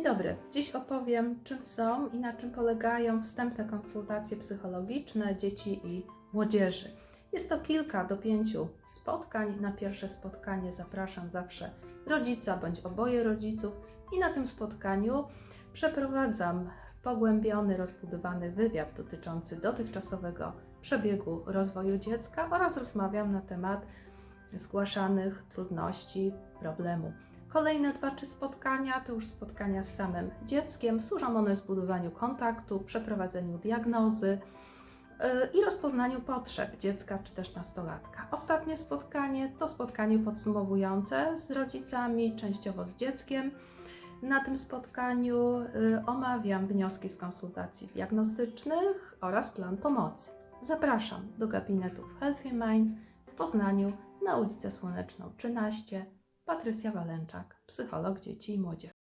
Dzień dobry. Dziś opowiem, czym są i na czym polegają wstępne konsultacje psychologiczne dzieci i młodzieży. Jest to kilka do pięciu spotkań. Na pierwsze spotkanie zapraszam zawsze rodzica bądź oboje rodziców, i na tym spotkaniu przeprowadzam pogłębiony, rozbudowany wywiad dotyczący dotychczasowego przebiegu rozwoju dziecka oraz rozmawiam na temat zgłaszanych trudności, problemu. Kolejne dwa, trzy spotkania to już spotkania z samym dzieckiem. Służą one zbudowaniu kontaktu, przeprowadzeniu diagnozy yy, i rozpoznaniu potrzeb dziecka czy też nastolatka. Ostatnie spotkanie to spotkanie podsumowujące z rodzicami, częściowo z dzieckiem. Na tym spotkaniu yy, omawiam wnioski z konsultacji diagnostycznych oraz plan pomocy. Zapraszam do gabinetów Healthy Mind w Poznaniu na ulicę Słoneczną 13 Patrycja Walęczak, psycholog dzieci i młodzieży.